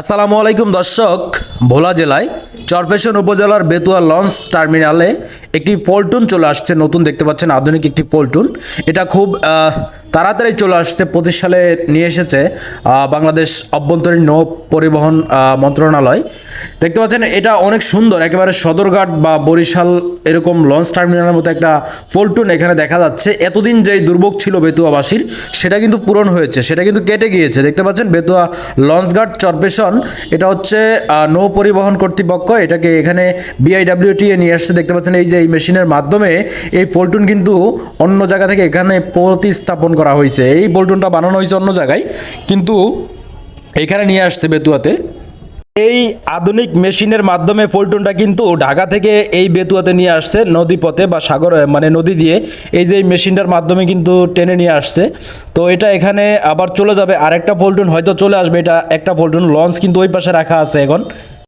আসসালামু আলাইকুম দর্শক, ভোলা জেলায় চরফেশন উপজেলার বেতুয়া লঞ্চ টার্মিনালে একটি পল্টুন চলে আসছে। নতুন দেখতে পাচ্ছেন আধুনিক একটি পল্টুন। এটা খুব তাড়াতাড়ি চলে আসছে, পঁচিশ সালে নিয়ে এসেছে বাংলাদেশ অভ্যন্তরীণ নৌ পরিবহন মন্ত্রণালয়। দেখতে পাচ্ছেন, এটা অনেক সুন্দর, একেবারে সদরঘাট বা বরিশাল এরকম লঞ্চ টার্মিনালের মতো একটা পল্টুন এখানে দেখা যাচ্ছে। এতদিন যেই দুর্ভোগ ছিল বেতুয়াবাসীর, সেটা কিন্তু পূরণ হয়েছে, সেটা কিন্তু কেটে গিয়েছে। দেখতে পাচ্ছেন, বেতুয়া লঞ্চঘাট চরপেশন, এটা হচ্ছে নৌ পরিবহন কর্তৃপক্ষ, এটাকে এখানে বিআইডাব্লিউটি এ নিয়ে আসছে। দেখতে পাচ্ছেন, এই যে এই মেশিনের মাধ্যমে এই পল্টুন কিন্তু অন্য জায়গা থেকে এখানে প্রতিস্থাপন করা হয়েছে। এই পল্টুনটা বানানো হয়েছে অন্য জায়গায়, কিন্তু এখানে নিয়ে আসছে বেতুয়াতে। এই আধুনিক মেশিনের মাধ্যমে পল্টনটা কিন্তু ঢাকা থেকে এই বেতুয়াতে নিয়ে আসছে নদীপথে বা সাগর মানে নদী দিয়ে। এই যে মেশিনটার মাধ্যমে কিন্তু টেনে নিয়ে আসছে। তো এটা এখানে আবার চলে যাবে আরেকটা পল্টন হয়তো চলে আসবে এটা একটা পল্টন লঞ্চ কিন্তু ওই পাশে রাখা আছে এখন।